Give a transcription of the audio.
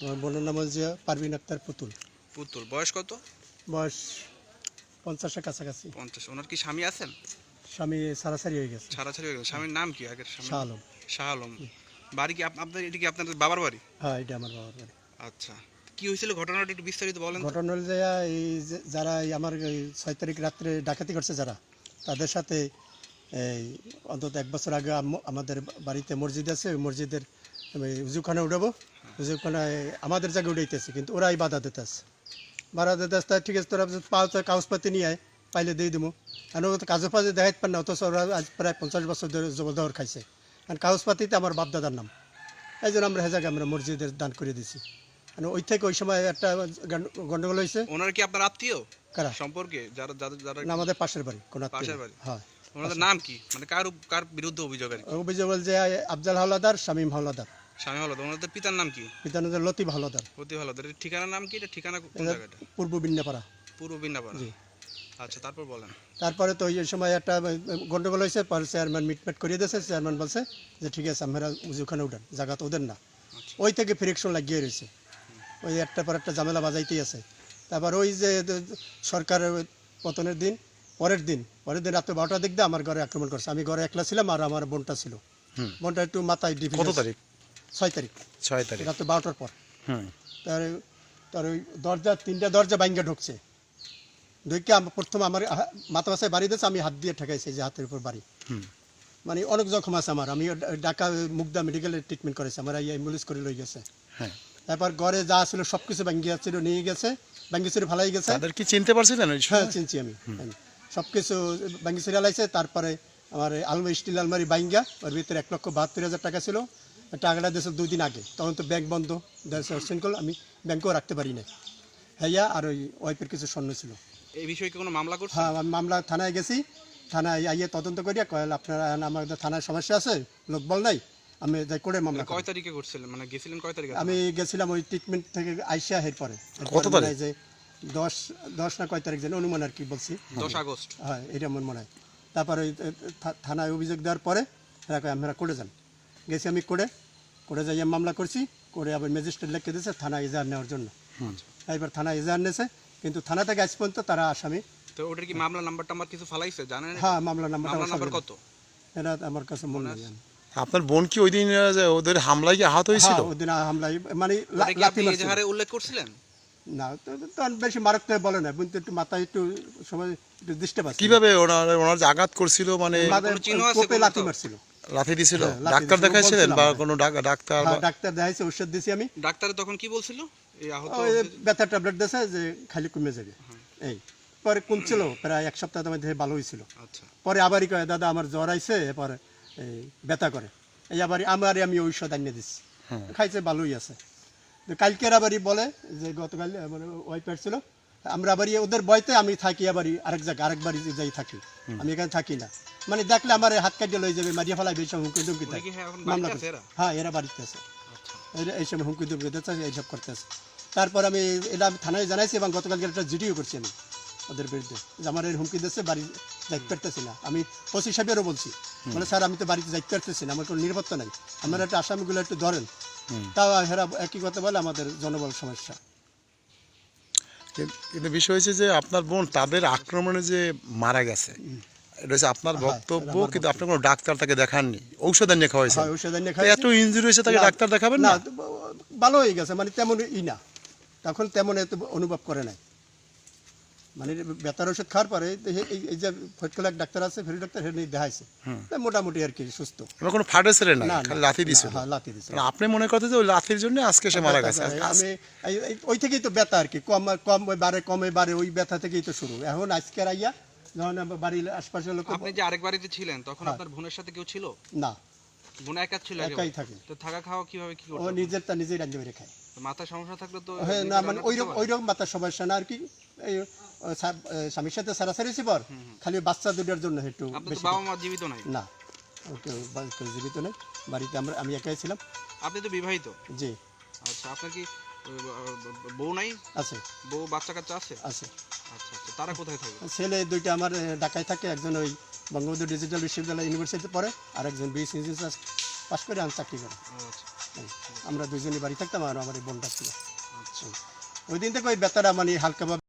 আমার বোনের নাম হচ্ছে পারভিন আক্তার পুতুল। পুতুল। বয়স কত? বয়স পঞ্চাশের কাছাকাছি। পঞ্চাশ। ওনার কি স্বামী আছেন? স্বামী সারাসারি হয়ে গেছে। ছাড়াছাড়ি হয়ে গেছে। স্বামীর নাম কি আগের স্বামী শাহ আলম। শাহ আলম। বাড়ি কি আপ- আপনার এটি কি আপনাদের বাবার বাড়ি? হ্যাঁ এটা আমার বাবার বাড়ি। আচ্ছা। কি হয়েছিল ঘটনাটা একটু বিস্তারিত বলেন ঘটনা হল যে এই যে যারা এই আমার ছয় তারিখ রাত্রে ডাকাতি করছে যারা তাদের সাথে এই অন্তত এক বছর আগে আমাদের বাড়িতে মসজিদ আছে ওই মসজিদের উজুখানা উঠাবো। উজুখানায় আমাদের জায়গায় উঠাইতেছে কিন্তু ওরাই বাধা দিতেছে। বাধা দিতেছে ঠিক আছে তোরা পাও তো কাগজপাতি নিয়ে আয় পাইলে দিয়ে দেবো আর তো কাগজপাতি দেখাইতে পার না অথচ ওরা আজ প্রায় পঞ্চাশ বছর ধরে জবরদখল খাইছে। কারণ কাগজপাতিতে আমার বাপদাদার নাম। এই জন্য আমরা হেজাকে আমরা মসজিদের দান করে দিছি। মানে ওই থেকে ওই সময় একটা গন্ড- গন্ডগোল হয়েছে। ওনার কি আপনার আত্মীয়? কারা? সম্পর্কে? যারা যাদের যারা না আমাদের পাশের বাড়ি কোন পাশের বাড়ি? হ্যাঁ ওনাদের নাম কি? মানে কার কার বিরুদ্ধে অভিযোগ আর অভিযোগ যে আফজাল হাওলাদার শামীম হাওলাদার। স্বামী হলো ওনাদের পিতার নাম কি? পিতানন্দের লতিফ হাওলাদার অতি ভালো এর ঠিকানার নাম কি? এটা ঠিকানা কোন এটা জায়গাটা? পূর্ব বিন্যাপাড়া। পূর্ব বিন্নাপাড়া জি। আচ্ছা তারপর বলেন। তারপরে তো ওই সময় একটা গন্ডগোল হয়েছে পরে চেয়ারম্যান মিটমেট করিয়ে দিয়েছে চেয়ারম্যান বলছে যে ঠিক আছে আমরা ওখানে উঠান জায়গা তো ওদের না। আচ্ছা। ওই থেকে ফ্রিকশন লাগিয়ে রয়েছে। ওই একটা পর একটা ঝামেলা বাজাইতেই আছে। তারপর ওই যে সরকারের পতনের দিন পরের দিন পরের দিন রাত্রে বারোটার দিক দিয়ে আমার ঘরে আক্রমণ করছে। আমি ঘরে একলা ছিলাম আর আমার বোনটা ছিল। হুম। বোনটা একটু মাথায় ডিফি কত তারিখ? ছয় তারিখ। ছয় তারিখ। রাত্রে বারোটার পর। তার তার ওই দরজা তিনটা দরজা ভাঙ্গে ঢুকছে। ঢুকে আমার প্রথম আমার মাথা মাথায় বাড়ি দিয়েছে আমি হাত দিয়ে ঠেকাইছি যে হাতের উপর বাড়ি। মানে অনেক জখম আছে আমার। আমি ঢাকা মুগদা মেডিকেলে ট্রিটমেন্ট করেছি আমার অ্যাম্বুলেন্স করে লই গেছে। হ্যাঁ। তারপর ঘরে যা ছিল সব কিছু ছিল নিয়ে গেছে ছিল ভালাই গেছে। তাদের কি চিনতে পারছিলেন হ্যাঁ চিনছি আমি। সব কিছু ভাঙ্গি ছিল লাইছে তারপরে আমার আলমারি স্টিল আলমারি বাইঙ্গা ওর ভিতরে এক লক্ষ বাহাত্তর হাজার টাকা ছিল। টাকাটা দিয়েছে দুই দিন আগে। তখন তো ব্যাংক বন্ধ। সিনকল আমি ব্যাংকেও রাখতে পারি না হ্যাঁ আর ওই ওয়াইফের কিছু স্বর্ণ ছিল। এই বিষয়ে কোনো মামলা করছে? হ্যাঁ আমি মামলা থানায় গেছি। থানায় আইয়ে তদন্ত করিয়া কয়েল আপনারা আমাদের থানায় সমস্যা আছে লোক বল নাই আমি যাই করে মামলা কয় তারিখে করছিলেন? মানে গেছিলেন কয় তারিখে? আমি গেছিলাম ওই ট্রিটমেন্ট থেকে আইসিয়া হের পরে কত তারিখ? যে দশ দশ না কয় তারিখ যেন অনুমান আর কি বলছি। দশ আগস্ট। হ্যাঁ এটা আমার মনে হয়। তারপরে ওই থানায় অভিযোগ দেওয়ার পরে এরা কয় আপনারা করে যান। গেছি আমি করে করে যাইয়ে মামলা করছি। করে আবার ম্যাজিস্ট্রেট লিখে দিয়েছে থানা এজাহার নেওয়ার জন্য। এবার থানা এজাহার নিয়েছে কিন্তু থানা থেকে আজ পর্যন্ত তারা আসামি। তো ওটার কি মামলা নাম্বার টাম্বার কিছু ফালাইছে? জানেন হ্যাঁ মামলা নাম্বারটা নাম্বার কত? এটা আমার কাছে মনে নেই আপনার বোন কি ওই দিন ওদের হামলায় কি আহত হয়েছিল? হ্যাঁ হামলায় মানে উল্লেখ করছিলেন? না তো তো আর বেশি মারাত্মক বলে না। কিন্তু একটু মাথায় একটু সময় একটু ডিস্টার্ব আছে। কীভাবে ওনার ওনার যে আঘাত করছিল মানে কোপে লাথি মারছিল। লাথি দিছিল? হ্যাঁ, ডাক্তার দেখাইছিলেন বা কোনো ডাক্তার হ্যাঁ ডাক্তার দেখাইছে ওষুধ দিছি আমি। ডাক্তার তখন কি বলছিল? এই আহত ব্যথা ট্যাবলেট দিয়েছে যে খালি কমে যাবে। এই পরে কমছিল প্রায় এক সপ্তাহ দেহে ভালো হয়েছিল আচ্ছা। পরে আবারই কয় দাদা আমার জ্বর আইছে এরপর এই ব্যথা করে। এই আবার আমারই আমি ঔষধ আনিয়ে দিচ্ছি খাইছে ভালোই আছে। কালকের আবারই বলে যে গতকাল আমার ওয়াইফ ছিল আমরা আবারই ওদের বয়তে আমি থাকি আবারই আরেক জায়গায় আরেক বাড়ি যাই থাকি। আমি এখানে থাকি না। মানে দেখলে আমার হাত কাটিয়ে লয়ে যাবে মারিয়া ফেলাই বেশি হুমকি উনি হ্যাঁ মামলা করছে। এরা? হ্যাঁ এরা বাড়িতে আছে। আচ্ছা। এরা এইসব হুমকি দুমকি দিচ্ছে এইসব করতেছে। তারপর আমি এটা আমি থানায় জানাইছি এবং গতকালকে একটা জিডিও করছি আমি ওদের বিরুদ্ধে। যে আমার এই হুমকি দিচ্ছে বাড়ি যাইতে পারতেছি না। আমি ওসি সাহেবেরও বলছি মানে স্যার আমি তো বাড়িতে যাইতে পারতেছি না আমার কোনো নিরাপত্তা নাই। আমার একটা আসামিগুলো একটু ধরেন। তাও হেরা একই কথা বলে আমাদের জনবল সমস্যা। কিন্তু বিষয় হয়েছে যে আপনার বোন তাদের আক্রমণে যে মারা গেছে এটা হচ্ছে আপনার হ্যাঁ, বক্তব্য কিন্তু আপনি কোনো ডাক্তার তাকে দেখাননি ঔষধ এনে খাওয়া হয়েছে ওষুধ এনে তো এত ইনজুরি হয়েছে তাকে ডাক্তার দেখাবেন না? না ভালো হয়ে গেছে মানে তেমন ই না। তখন তেমন এত অনুভব করে নাই। মানে বেতার ওষুধ খাওয়ার পরে এই- যে ফটকল এক ডাক্তার আছে ফেরি ডাক্তার হেনে দেখাইছে। মোটামুটি আর কি সুস্থ। আমার কোনো ফাটেছিল না না খালি লাথি না, দিছিল হ্যাঁ লাথি দিছে। আপনি মনে করতে যে ওই লাথির জন্য আজকে সে মারা গেছে? আমি ওই থেকেই তো ব্যথা আর কি কম কম ওই বারে কমে বারে ওই ব্যথা থেকেই তো শুরু। এখন আজকের আইয়া যখন বাড়ির আশপাশের লোক আপনি যে আরেক বাড়িতে ছিলেন তখন আপনার বোনের সাথে কেউ ছিল? না। বোন একা ছিল একাই থাকে। তো থাকা খাওয়া কীভাবে কি ও করতো নিজেরটা নিজেই রান্না করে খায়। মাথা সমস্যা থাকলে তো হ্যাঁ না মানে ওইরকম। ওইরকম মাথার সমস্যা না আর কি। স্বামীর সাথে সারাসারি পর খালি বাচ্চা দুটার জন্য একটু আপনার তো বেশি বাবা মা জীবিত নাই? না ওকে জীবিত নেই। বাড়িতে আমরা আমি একাই ছিলাম। আপনি তো বিবাহিত? জি। আচ্ছা আপনার কি বউ নাই? আছে। বউ বাচ্চা কাচ্চা আছে? আছে। আচ্ছা আচ্ছা তারা কোথায় থাকে? ছেলে দুইটা আমার ঢাকায় থাকে। একজন ওই বঙ্গবন্ধু ডিজিটাল বিশ্ববিদ্যালয় ইউনিভার্সিটিতে পড়ে আর একজন বিএস ইঞ্জিনিয়ার পাস করে আমি চাকরি করে। আচ্ছা। আমরা দুজনই বাড়ি থাকতাম আর আমার এই বোনটা ছিল। ওই দিন থেকে ওই ব্যথাটা মানে হালকাভাবে